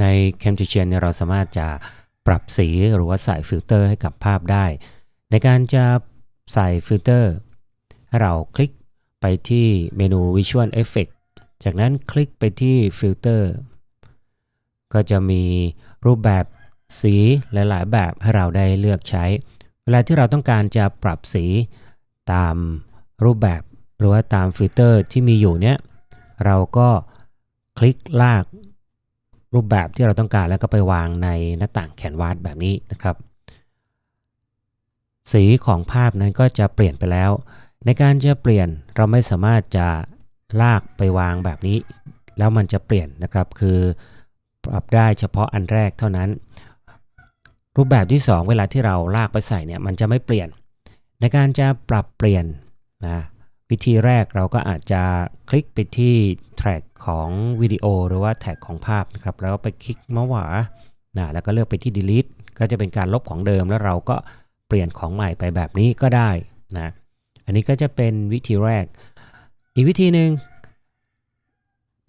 ใน Camtasia เนี่ยเราสามารถจะปรับสีหรือว่าใส่ฟิลเตอร์ให้กับภาพได้ ในการจะใส่ฟิลเตอร์ให้เราคลิกไปที่เมนู Visual Effect จากนั้นคลิกไปที่ฟิลเตอร์ก็จะมีรูปแบบสีหลายๆ แบบให้เราได้เลือกใช้ เวลาที่เราต้องการจะปรับสีตามรูปแบบหรือว่าตามฟิลเตอร์ที่มีอยู่เนี่ยเราก็คลิกลาก รูปแบบที่เราต้องการแล้วก็ไปวางในหน้าต่างแคนวาสแบบนี้นะครับ สีของภาพนั้นก็จะเปลี่ยนไปแล้ว ในการจะเปลี่ยนเราไม่สามารถจะลากไปวางแบบนี้ แล้วมันจะเปลี่ยนนะครับคือปรับได้เฉพาะอันแรกเท่านั้น รูปแบบที่ 2 เวลาที่เราลากไปใส่เนี่ยมันจะไม่เปลี่ยน ในการจะปรับเปลี่ยนนะ วิธีแรกเราก็อาจจะคลิกไปที่แทร็กของวิดีโอหรือว่าแท็กของภาพนะครับแล้วไปคลิกเมาส์ขวานะแล้วก็เลือกไปที่ delete ก็จะเป็นการลบของเดิมแล้วเราก็เปลี่ยนของใหม่ไปแบบนี้ก็ได้นะอันนี้ก็จะเป็นวิธีแรก อีกวิธีหนึ่ง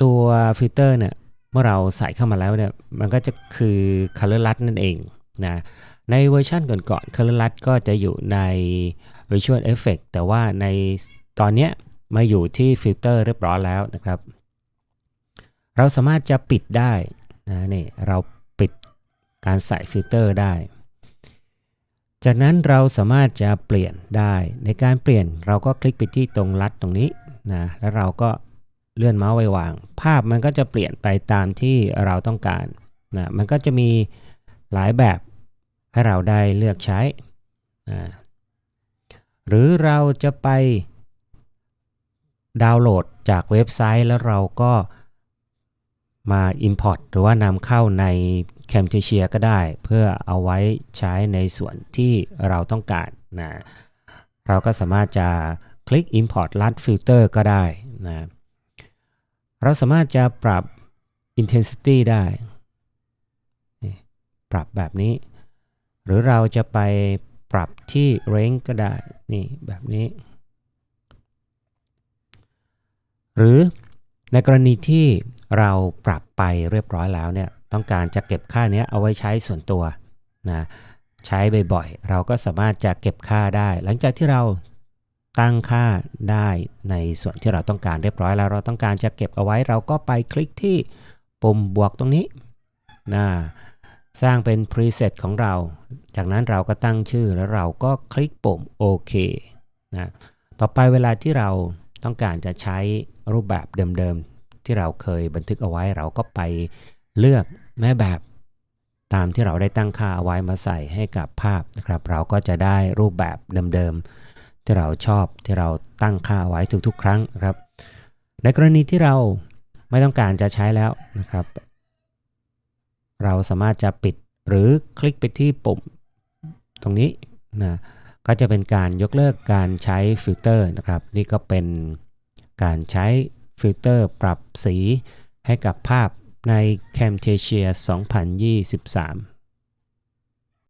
ตัวฟิลเตอร์เนี่ยเมื่อเราใส่เข้ามาแล้วเนี่ยมันก็จะคือ color LUT นั่นเองนะในเวอร์ชันก่อนๆ color LUT ก็จะอยู่ใน Visual Effect แต่ว่าใน ตอนนี้มาอยู่ที่ฟิลเตอร์เรียบร้อยแล้วนะครับ เราสามารถจะปิดได้นะนี่เราปิดการใส่ฟิลเตอร์ได้ จากนั้นเราสามารถจะเปลี่ยนได้ในการเปลี่ยนเราก็คลิกไปที่ตรงลัดตรงนี้นะแล้วเราก็เลื่อนเมาส์ไว้วาง ภาพมันก็จะเปลี่ยนไปตามที่เราต้องการนะมันก็จะมีหลายแบบให้เราได้เลือกใช้นะหรือเราจะไป ดาวน์โหลดจากเว็บไซต์แล้วเราก็มา Import หรือว่านำเข้าใน Camtasia ก็ได้ เพื่อเอาไว้ใช้ในส่วนที่เราต้องการนะเราก็สามารถจะคลิก Import l u t Filter ก็ได้นะเราสามารถจะปรับ Intensity ได้ ปรับแบบนี้ หรือเราจะไปปรับที่ Range ก็ได้ นี่แบบนี้ หรือในกรณีที่เราปรับไปเรียบร้อยแล้วเนี่ยต้องการจะเก็บค่านี้เอาไว้ใช้ส่วนตัวนะใช้บ่อยๆ เราก็สามารถจะเก็บค่าได้ หลังจากที่เราตั้งค่าได้ในส่วนที่เราต้องการเรียบร้อยแล้ว เราต้องการจะเก็บเอาไว้เราก็ไปคลิกที่ปุ่มบวกตรงนี้นะสร้างเป็น preset ของเรา จากนั้นเราก็ตั้งชื่อแล้วเราก็คลิกปุ่มโอเคนะต่อไปเวลาที่เรา ต้องการจะใช้รูปแบบเดิมๆ ที่เราเคยบันทึกเอาไว้เราก็ไปเลือกแม่แบบตามที่เราได้ตั้งค่าเอาไว้มาใส่ให้กับภาพนะครับ เราก็จะได้รูปแบบเดิมๆ ที่เราชอบที่เราตั้งค่าไว้ทุกๆ ครั้งครับ ในกรณีที่เราไม่ต้องการจะใช้แล้วนะครับ เราสามารถจะปิดหรือคลิกไปที่ปุ่มตรงนี้นะ ก็จะเป็นการยกเลิกการใช้ฟิลเตอร์นะครับ นี่ก็เป็นการใช้ฟิลเตอร์ปรับสีให้กับภาพใน Camtasia 2023